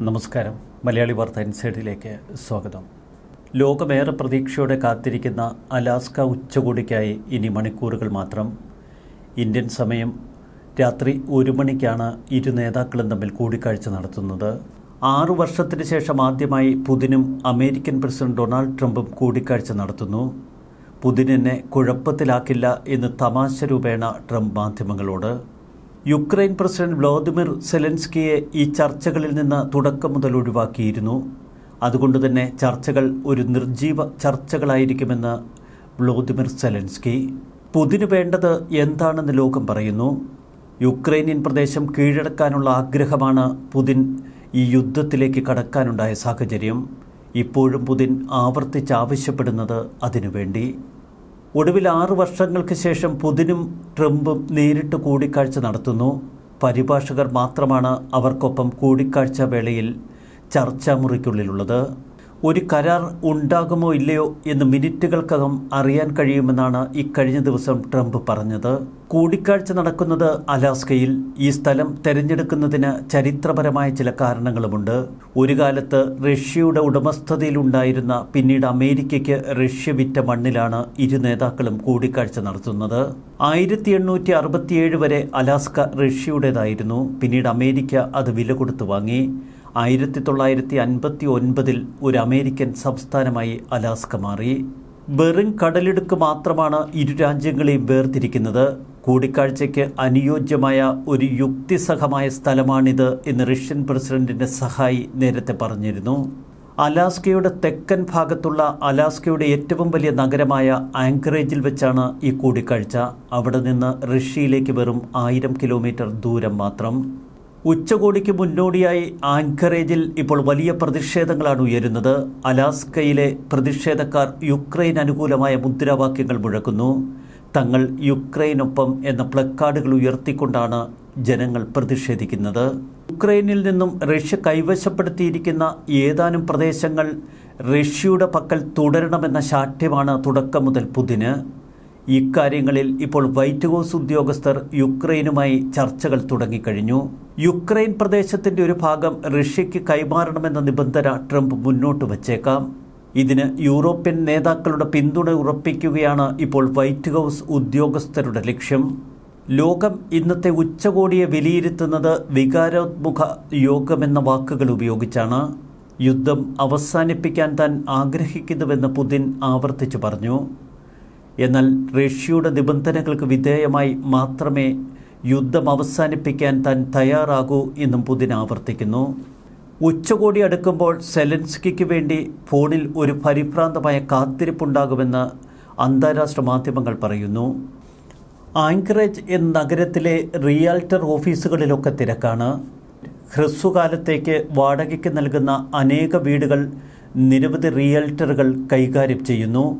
നമസ്കാരം. മലയാളി വാർത്ത ഇൻസൈഡിലേക്ക് സ്വാഗതം. ലോകമേറെ പ്രതീക്ഷയോടെ കാത്തിരിക്കുന്ന അലാസ്ക ഉച്ചകോടിക്കായി ഇനി മണിക്കൂറുകൾ മാത്രം. ഇന്ത്യൻ സമയം രാത്രി ഒരു മണിക്കാണ് ഇരു നേതാക്കളും തമ്മിൽ കൂടിക്കാഴ്ച നടത്തുന്നത്. ആറു വർഷത്തിന് ശേഷം ആദ്യമായി പുതിനും അമേരിക്കൻ പ്രസിഡന്റ് ഡൊണാൾഡ് ട്രംപും കൂടിക്കാഴ്ച നടത്തുന്നു. പുതിനെ കുഴപ്പത്തിലാക്കില്ല എന്ന് തമാശ രൂപേണ ട്രംപ് മാധ്യമങ്ങളോട്. യുക്രൈൻ പ്രസിഡന്റ് വ്ളാദിമിർ സെലൻസ്കിയെ ഈ ചർച്ചകളിൽ നിന്ന് തുടക്കം മുതൽ ഒഴിവാക്കിയിരുന്നു. അതുകൊണ്ട് തന്നെ ചർച്ചകൾ ഒരു നിർജീവ ചർച്ചകളായിരിക്കുമെന്ന് വ്ളാദിമിർ സെലൻസ്കി. പുതിന് വേണ്ടത് എന്താണെന്ന് ലോകം പറയുന്നു. യുക്രൈനിയൻ പ്രദേശം കീഴടക്കാനുള്ള ആഗ്രഹമാണ് പുതിൻ ഈ യുദ്ധത്തിലേക്ക് കടക്കാനുണ്ടായ സാഹചര്യം. ഇപ്പോഴും പുതിൻ ആവർത്തിച്ചാവശ്യപ്പെടുന്നത് അതിനുവേണ്ടി. ഒടുവിൽ ആറു വർഷങ്ങൾക്ക് ശേഷം പുതിനും ട്രംപും നേരിട്ട് കൂടിക്കാഴ്ച നടത്തുന്നു. പരിഭാഷകർ മാത്രമാണ് അവർക്കൊപ്പം കൂടിക്കാഴ്ച വേളയിൽ ചർച്ചാ മുറിക്കുള്ളിലുള്ളത് ഒരു കരാർ ഉണ്ടാകുമോ ഇല്ലയോ എന്ന് മിനിറ്റുകൾക്കകം അറിയാൻ കഴിയുമെന്നാണ് ഇക്കഴിഞ്ഞ ദിവസം ട്രംപ് പറഞ്ഞത്. കൂടിക്കാഴ്ച നടക്കുന്നത് അലാസ്കയിൽ. ഈ സ്ഥലം തെരഞ്ഞെടുക്കുന്നതിന് ചരിത്രപരമായ ചില കാരണങ്ങളുമുണ്ട്. ഒരു കാലത്ത് റഷ്യയുടെ ഉടമസ്ഥതയിലുണ്ടായിരുന്ന പിന്നീട് അമേരിക്കയ്ക്ക് റഷ്യ വിറ്റ മണ്ണിലാണ് ഇരു നേതാക്കളും കൂടിക്കാഴ്ച നടത്തുന്നത്. ആയിരത്തി എണ്ണൂറ്റി അറുപത്തിയേഴ് വരെ അലാസ്ക റഷ്യയുടേതായിരുന്നു. പിന്നീട് അമേരിക്ക അത് വില കൊടുത്തു വാങ്ങി. ആയിരത്തി തൊള്ളായിരത്തി അൻപത്തി ഒൻപതിൽ ഒരു അമേരിക്കൻ സംസ്ഥാനമായി അലാസ്ക മാറി. വെറും കടലിടുക്ക് മാത്രമാണ് ഇരു രാജ്യങ്ങളെയും വേർതിരിക്കുന്നത്. കൂടിക്കാഴ്ചയ്ക്ക് അനുയോജ്യമായ ഒരു യുക്തിസഹമായ സ്ഥലമാണിത് എന്ന് റഷ്യൻ പ്രസിഡന്റിന്റെ സഹായി നേരത്തെ പറഞ്ഞിരുന്നു. അലാസ്കയുടെ തെക്കൻ ഭാഗത്തുള്ള അലാസ്കയുടെ ഏറ്റവും വലിയ നഗരമായ ആങ്കറേജിൽ വെച്ചാണ് ഈ കൂടിക്കാഴ്ച. അവിടെ നിന്ന് റഷ്യയിലേക്ക് വെറും ആയിരം കിലോമീറ്റർ ദൂരം മാത്രം. ഉച്ചകോടിക്ക് മുന്നോടിയായി ആങ്കറേജിൽ ഇപ്പോൾ വലിയ പ്രതിഷേധങ്ങളാണ് ഉയരുന്നത്. അലാസ്കയിലെ പ്രതിഷേധക്കാർ യുക്രൈൻ അനുകൂലമായ മുദ്രാവാക്യങ്ങൾ മുഴക്കുന്നു. തങ്ങൾ യുക്രൈനൊപ്പം എന്ന പ്ലക്കാർഡുകൾ ഉയർത്തിക്കൊണ്ടാണ് ജനങ്ങൾ പ്രതിഷേധിക്കുന്നത്. യുക്രൈനിൽ നിന്നും റഷ്യ കൈവശപ്പെടുത്തിയിരിക്കുന്ന ഏതാനും പ്രദേശങ്ങൾ റഷ്യയുടെ പക്കൽ തുടരണമെന്ന ശാഠ്യമാണ് തുടക്കം മുതൽ പുതിന്. ഇക്കാര്യങ്ങളിൽ ഇപ്പോൾ വൈറ്റ് ഹൗസ് ഉദ്യോഗസ്ഥർ യുക്രൈനുമായി ചർച്ചകൾ തുടങ്ങിക്കഴിഞ്ഞു. യുക്രൈൻ പ്രദേശത്തിന്റെ ഒരു ഭാഗം റഷ്യയ്ക്ക് കൈമാറണമെന്ന നിബന്ധന ട്രംപ് മുന്നോട്ട് വച്ചേക്കാം. ഇതിന് യൂറോപ്യൻ നേതാക്കളുടെ പിന്തുണ ഉറപ്പിക്കുകയാണ് ഇപ്പോൾ വൈറ്റ് ഹൗസ് ഉദ്യോഗസ്ഥരുടെ ലക്ഷ്യം. ലോകം ഇന്നത്തെ ഉച്ചകോടിയെ വിലയിരുത്തുന്നത് വികാരോത്മുഖ യോഗമെന്ന വാക്കുകൾ ഉപയോഗിച്ചാണ്. യുദ്ധം അവസാനിപ്പിക്കാൻ താൻ ആഗ്രഹിക്കുന്നുവെന്ന് പുതിൻ ആവർത്തിച്ചു പറഞ്ഞു. എന്നാൽ റഷ്യയുടെ നിബന്ധനകൾക്ക് വിധേയമായി മാത്രമേ യുദ്ധം അവസാനിപ്പിക്കാൻ താൻ തയ്യാറാകൂ എന്നും പുതിൻ ആവർത്തിക്കുന്നു. ഉച്ചകോടി അടുക്കുമ്പോൾ സെലൻസ്കിക്ക് വേണ്ടി ഫോണിൽ ഒരു പരിഭ്രാന്തമായ കാത്തിരിപ്പുണ്ടാകുമെന്ന് അന്താരാഷ്ട്ര മാധ്യമങ്ങൾ പറയുന്നു. ആങ്കറേജ് എന്ന നഗരത്തിലെ റിയാൽറ്റർ ഓഫീസുകളിലൊക്കെ തിരക്കാണ്. ഹ്രസ്വകാലത്തേക്ക് വാടകയ്ക്ക് നൽകുന്ന അനേക വീടുകൾ നിരവധി റിയൽറ്ററുകൾ കൈകാര്യം ചെയ്യുന്നു.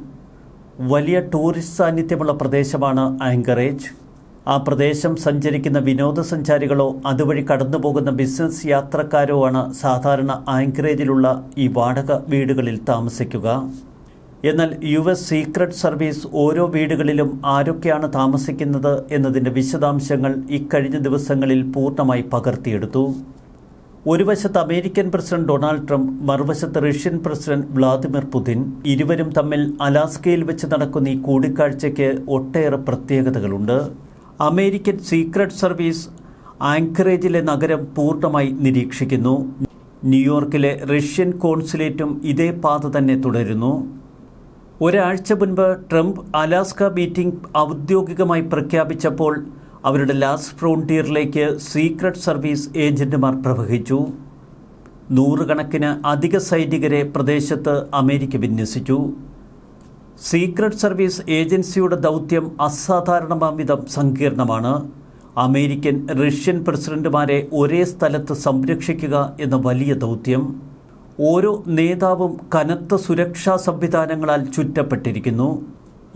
വലിയ ടൂറിസ്റ്റ് സാന്നിധ്യമുള്ള പ്രദേശമാണ് ആങ്കറേജ് ആ പ്രദേശം സഞ്ചരിക്കുന്ന വിനോദസഞ്ചാരികളോ അതുവഴി കടന്നുപോകുന്ന ബിസിനസ് യാത്രക്കാരോ ആണ് സാധാരണ ആങ്കറേജിലുള്ള ഈ വാടക വീടുകളിൽ താമസിക്കുക. എന്നാൽ യു എസ് സീക്രട്ട് സർവീസ് ഓരോ വീടുകളിലും ആരൊക്കെയാണ് താമസിക്കുന്നത് എന്നതിന്റെ വിശദാംശങ്ങൾ ഇക്കഴിഞ്ഞ ദിവസങ്ങളിൽ പൂർണമായി പകർത്തിയെടുത്തു. ഒരു വശത്ത് അമേരിക്കൻ പ്രസിഡന്റ് ഡൊണാൾഡ് ട്രംപ് മറുവശത്ത് റഷ്യൻ പ്രസിഡന്റ് വ്ളാദിമിർ പുതിൻ ഇരുവരും തമ്മിൽ അലാസ്കയിൽ വെച്ച് നടക്കുന്ന ഈ കൂടിക്കാഴ്ചയ്ക്ക് ഒട്ടേറെ പ്രത്യേകതകളുണ്ട്. അമേരിക്കൻ സീക്രട്ട് സർവീസ് ആങ്കറേജിലെ നഗരം പൂർണമായി നിരീക്ഷിക്കുന്നു. ന്യൂയോർക്കിലെ റഷ്യൻ കോൺസുലേറ്റും ഇതേ പാത തന്നെ തുടരുന്നു. ഒരാഴ്ച മുൻപ് ട്രംപ് അലാസ്ക മീറ്റിംഗ് ഔദ്യോഗികമായി പ്രഖ്യാപിച്ചപ്പോൾ അവരുടെ ലാസ്റ്റ് ഫ്രോണ്ടിയറിലേക്ക് സീക്രട്ട് സർവീസ് ഏജന്റുമാർ പ്രവഹിച്ചു. നൂറുകണക്കിന് അധിക സൈനികരെ പ്രദേശത്ത് അമേരിക്ക വിന്യസിച്ചു. സീക്രട്ട് സർവീസ് ഏജൻസിയുടെ ദൗത്യം അസാധാരണമാംവിധം സങ്കീർണമാണ്. അമേരിക്കൻ റഷ്യൻ പ്രസിഡന്റുമാരെ ഒരേ സ്ഥലത്ത് സംരക്ഷിക്കുക എന്ന വലിയ ദൗത്യം. ഓരോ നേതാവും കനത്ത സുരക്ഷാ സംവിധാനങ്ങളാൽ ചുറ്റപ്പെട്ടിരിക്കുന്നു.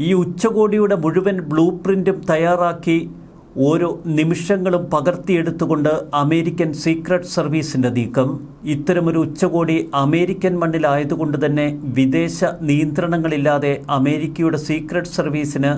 ഈ ഉച്ചകോടിയുടെ മുഴുവൻ ബ്ലൂ പ്രിന്റും തയ്യാറാക്കി ഓരോ നിമിഷങ്ങളും പകർത്തിയെടുത്തുകൊണ്ട് അമേരിക്കൻ സീക്രട്ട് സർവീസിന്റെ നീക്കം. ഇത്തരമൊരു ഉച്ചകോടി അമേരിക്കൻ മണ്ണിലായതുകൊണ്ട് തന്നെ വിദേശ നിയന്ത്രണങ്ങളില്ലാതെ അമേരിക്കയുടെ സീക്രട്ട് സർവീസിന്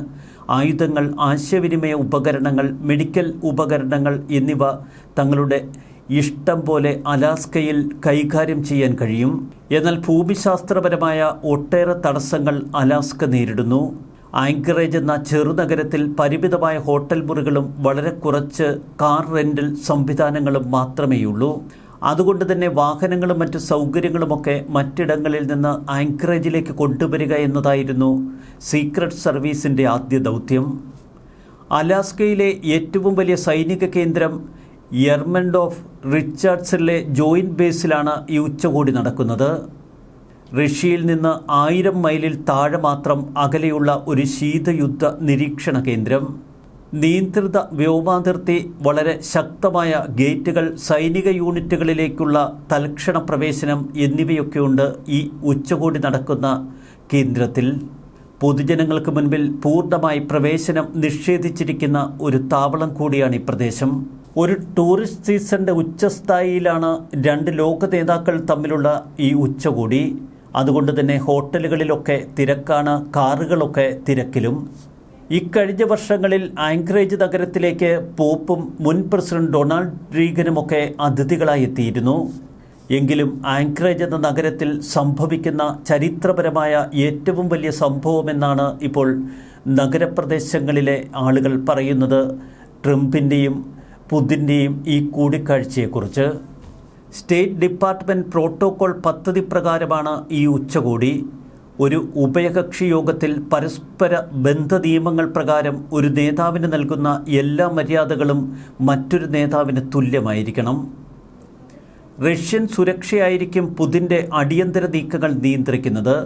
ആയുധങ്ങൾ ആശയവിനിമയ ഉപകരണങ്ങൾ മെഡിക്കൽ ഉപകരണങ്ങൾ എന്നിവ തങ്ങളുടെ ഇഷ്ടം പോലെ അലാസ്കയിൽ കൈകാര്യം ചെയ്യാൻ കഴിയും. എന്നാൽ ഭൂമിശാസ്ത്രപരമായ ഒട്ടേറെ തടസ്സങ്ങൾ അലാസ്ക നേരിടുന്നു. ആങ്കറേജ് എന്ന ചെറുനഗരത്തിൽ പരിമിതമായ ഹോട്ടൽ മുറികളും വളരെ കുറച്ച് കാർ റെന്റൽ സംവിധാനങ്ങളും മാത്രമേയുള്ളൂ. അതുകൊണ്ട് തന്നെ വാഹനങ്ങളും മറ്റു സൗകര്യങ്ങളുമൊക്കെ മറ്റിടങ്ങളിൽ നിന്ന് ആങ്കറേജിലേക്ക് കൊണ്ടുവരിക എന്നതായിരുന്നു സീക്രട്ട് സർവീസിന്റെ ആദ്യ ദൗത്യം. അലാസ്കയിലെ ഏറ്റവും വലിയ സൈനിക കേന്ദ്രം യർമൻഡ് ഓഫ് റിച്ചാർഡ്സിലെ ജോയിന്റ് ബേസിലാണ് ഈ ഉച്ചകോടി നടക്കുന്നത്. റഷ്യയിൽ നിന്ന് ആയിരം മൈലിൽ താഴെ മാത്രം അകലെയുള്ള ഒരു ശീതയുദ്ധ നിരീക്ഷണ കേന്ദ്രം. നിയന്ത്രിത വ്യോമാതിർത്തി വളരെ ശക്തമായ ഗേറ്റുകൾ സൈനിക യൂണിറ്റുകളിലേക്കുള്ള തൽക്ഷണ പ്രവേശനം എന്നിവയൊക്കെയുണ്ട് ഈ ഉച്ചകോടി നടക്കുന്ന കേന്ദ്രത്തിൽ. പൊതുജനങ്ങൾക്ക് മുൻപിൽ പൂർണമായി പ്രവേശനം നിഷേധിച്ചിരിക്കുന്ന ഒരു താവളം കൂടിയാണ് ഈ പ്രദേശം. ഒരു ടൂറിസ്റ്റ് സീസണിന്റെ ഉച്ചസ്ഥായിയിലാണ് രണ്ട് ലോക നേതാക്കൾ തമ്മിലുള്ള ഈ ഉച്ചകോടി. അതുകൊണ്ട് തന്നെ ഹോട്ടലുകളിലൊക്കെ തിരക്കാണ് കാറുകളൊക്കെ തിരക്കിലും. ഇക്കഴിഞ്ഞ വർഷങ്ങളിൽ ആങ്കറേജ് നഗരത്തിലേക്ക് പോപ്പും മുൻ പ്രസിഡന്റ് ഡൊണാൾഡ് റീഗനുമൊക്കെ അതിഥികളായി എത്തിയിരുന്നു. എങ്കിലും ആങ്കറേജ് എന്ന നഗരത്തിൽ സംഭവിക്കുന്ന ചരിത്രപരമായ ഏറ്റവും വലിയ സംഭവമെന്നാണ് ഇപ്പോൾ നഗരപ്രദേശങ്ങളിലെ ആളുകൾ പറയുന്നത്. ട്രംപിന്റെയും പുതിന്റെയും ഈ കൂടിക്കാഴ്ചയെക്കുറിച്ച്. സ്റ്റേറ്റ് ഡിപ്പാർട്ട്മെന്റ് പ്രോട്ടോകോൾ പദ്ധതി പ്രകാരമാണ് ഈ ഉച്ചകോടി. ഒരു ഉഭയകക്ഷി യോഗത്തിൽ പരസ്പര ബന്ധ നിയമങ്ങൾ പ്രകാരം ഒരു നേതാവിന് നൽകുന്ന എല്ലാ മര്യാദകളും മറ്റൊരു നേതാവിന് തുല്യമായിരിക്കണം. റഷ്യൻ സുരക്ഷയായിരിക്കും പുതിന്റെ അടിയന്തര നീക്കങ്ങൾ നിയന്ത്രിക്കുന്നത്.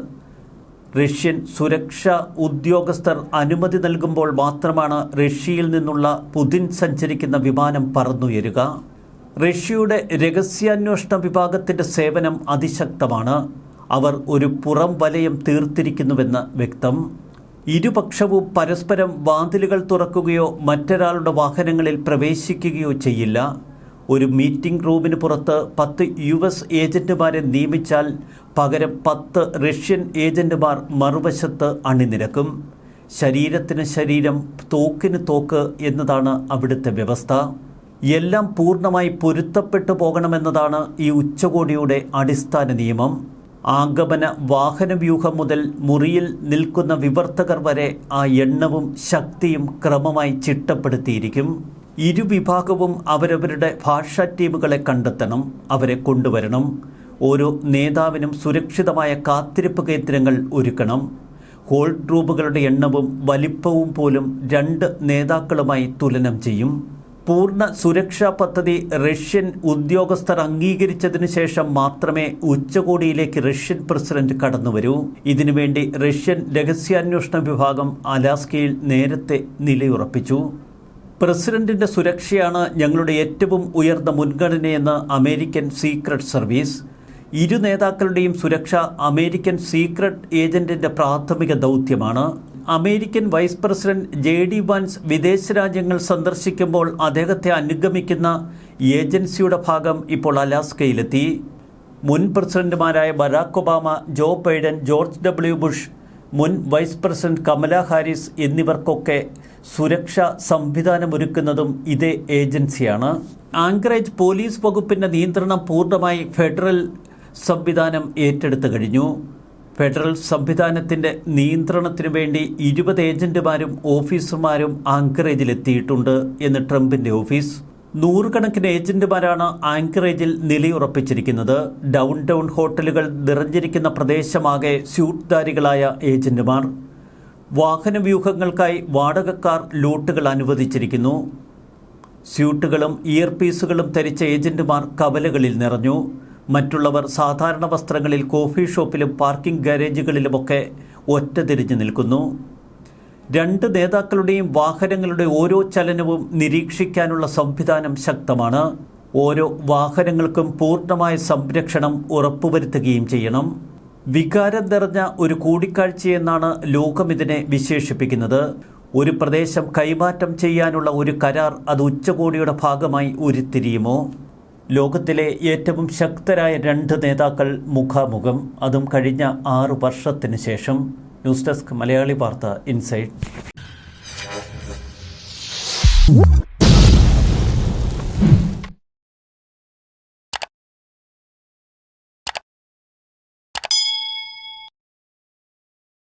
റഷ്യൻ സുരക്ഷാ ഉദ്യോഗസ്ഥർ അനുമതി നൽകുമ്പോൾ മാത്രമാണ് റഷ്യയിൽ നിന്നുള്ള പുതിൻ സഞ്ചരിക്കുന്ന വിമാനം പറന്നുയരുക. റഷ്യയുടെ രഹസ്യാന്വേഷണ വിഭാഗത്തിന്റെ സേവനം അതിശക്തമാണ്. അവർ ഒരു പുറം വലയം തീർത്തിരിക്കുന്നുവെന്ന് വ്യക്തം. ഇരുപക്ഷവും പരസ്പരം വാതിലുകൾ തുറക്കുകയോ മറ്റൊരാളുടെ വാഹനങ്ങളിൽ പ്രവേശിക്കുകയോ ചെയ്യില്ല. ഒരു മീറ്റിംഗ് റൂമിന് പുറത്ത് പത്ത് യു എസ് ഏജന്റുമാരെ നിയമിച്ചാൽ പകരം പത്ത് റഷ്യൻ ഏജന്റുമാർ മറുവശത്ത് അണിനിരക്കും. ശരീരത്തിന് ശരീരം തോക്കിന് തോക്ക് എന്നതാണ് അവിടുത്തെ വ്യവസ്ഥ. എല്ലാം പൂർണമായി പൊരുത്തപ്പെട്ടു പോകണമെന്നതാണ് ഈ ഉച്ചകോടിയുടെ അടിസ്ഥാന നിയമം. ആഗമന വാഹനവ്യൂഹം മുതൽ മുറിയിൽ നിൽക്കുന്ന വിവർത്തകർ വരെ ആ എണ്ണവും ശക്തിയും ക്രമമായി ചിട്ടപ്പെടുത്തിയിരിക്കും. ഇരുവിഭാഗവും അവരവരുടെ ഭാഷാ ടീമുകളെ കണ്ടെത്തണം അവരെ കൊണ്ടുവരണം. ഓരോ നേതാവിനും സുരക്ഷിതമായ കാത്തിരിപ്പ് കേന്ദ്രങ്ങൾ ഒരുക്കണം. ഹോൾ ട്രൂബുകളുടെ എണ്ണവും വലിപ്പവും പോലും രണ്ട് നേതാക്കളുമായി തുലനം ചെയ്യും. പൂർണ സുരക്ഷാ പദ്ധതി റഷ്യൻ ഉദ്യോഗസ്ഥർ അംഗീകരിച്ചതിനു ശേഷം മാത്രമേ ഉച്ചകോടിയിലേക്ക് റഷ്യൻ പ്രസിഡന്റ് കടന്നുവരൂ. ഇതിനുവേണ്ടി റഷ്യൻ രഹസ്യാന്വേഷണ വിഭാഗം അലാസ്കയിൽ നേരത്തെ നിലയുറപ്പിച്ചു. പ്രസിഡന്റിന്റെ സുരക്ഷയാണ് ഞങ്ങളുടെ ഏറ്റവും ഉയർന്ന മുൻഗണനയെന്ന് അമേരിക്കൻ സീക്രട്ട് സർവീസ്. ഇരു നേതാക്കളുടെയും സുരക്ഷ അമേരിക്കൻ സീക്രട്ട് ഏജന്റിന്റെ പ്രാഥമിക ദൗത്യമാണ്. American vice president J D Vance വിദേശ രാജ്യങ്ങൾ സന്ദർശിക്കുമ്പോൾ അദ്ദേഹത്തെ അനുഗമിക്കുന്ന ഏജൻസിയുടെ ഭാഗം ഇപ്പോൾ അലാസ്കയിലെത്തി. മുൻ പ്രസിഡന്റുമാരായ Barack Obama Joe Biden George W Bush മുൻ വൈസ് പ്രസിഡന്റ് കമല ഹാരിസ് എന്നിവർക്കൊക്കെ സുരക്ഷാ സംവിധാനമൊരുക്കുന്നതും ഇതേ ഏജൻസിയാണ്. ആങ്കറേജ് പോലീസ് വകുപ്പിന്റെ നിയന്ത്രണം പൂർണമായി ഫെഡറൽ സംവിധാനം ഏറ്റെടുത്തു കഴിഞ്ഞു. ഫെഡറൽ സംവിധാനത്തിന്റെ നിയന്ത്രണത്തിനു വേണ്ടി ഇരുപത് ഏജന്റുമാരും ഓഫീസർമാരും ആങ്കറേജിലെത്തിയിട്ടുണ്ട് എന്ന് ട്രംപിന്റെ ഓഫീസ്. നൂറുകണക്കിന് ഏജന്റുമാരാണ് ആങ്കറേജിൽ നിലയുറപ്പിച്ചിരിക്കുന്നത്. ഡൗൺ ടൗൺ ഹോട്ടലുകൾ നിറഞ്ഞിരിക്കുന്ന പ്രദേശമാകെ സ്യൂട്ട്ധാരികളായ ഏജന്റുമാർ. വാഹനവ്യൂഹങ്ങൾക്കായി വാടകക്കാർ ലോട്ടുകൾ അനുവദിച്ചിരിക്കുന്നു. സ്യൂട്ടുകളും ഇയർപീസുകളും ധരിച്ച ഏജന്റുമാർ കവലകളിൽ നിറഞ്ഞു. മറ്റുള്ളവർ സാധാരണ വസ്ത്രങ്ങളിൽ കോഫി ഷോപ്പിലും പാർക്കിംഗ് ഗാരേജുകളിലുമൊക്കെ ഒറ്റ തിരിഞ്ഞു നിൽക്കുന്നു. രണ്ട് നേതാക്കളുടെയും വാഹനങ്ങളുടെ ഓരോ ചലനവും നിരീക്ഷിക്കാനുള്ള സംവിധാനം ശക്തമാണ്. ഓരോ വാഹനങ്ങൾക്കും പൂർണമായ സംരക്ഷണം ഉറപ്പുവരുത്തുകയും ചെയ്യണം. വികാരം നിറഞ്ഞ ഒരു കൂടിക്കാഴ്ചയെന്നാണ് ലോകം ഇതിനെ വിശേഷിപ്പിക്കുന്നത്. ഒരു പ്രദേശം കൈമാറ്റം ചെയ്യാനുള്ള ഒരു കരാർ അത് ഉച്ചകോടിയുടെ ഭാഗമായി ഉരുത്തിരിയുമോ? ലോകത്തിലെ ഏറ്റവും ശക്തരായ രണ്ട് നേതാക്കൾ മുഖാമുഖം. അതും കഴിഞ്ഞ ആറു വർഷത്തിന് ശേഷം. ന്യൂസ് ഡെസ്ക് മലയാളി വാർത്ത ഇൻസൈറ്റ്.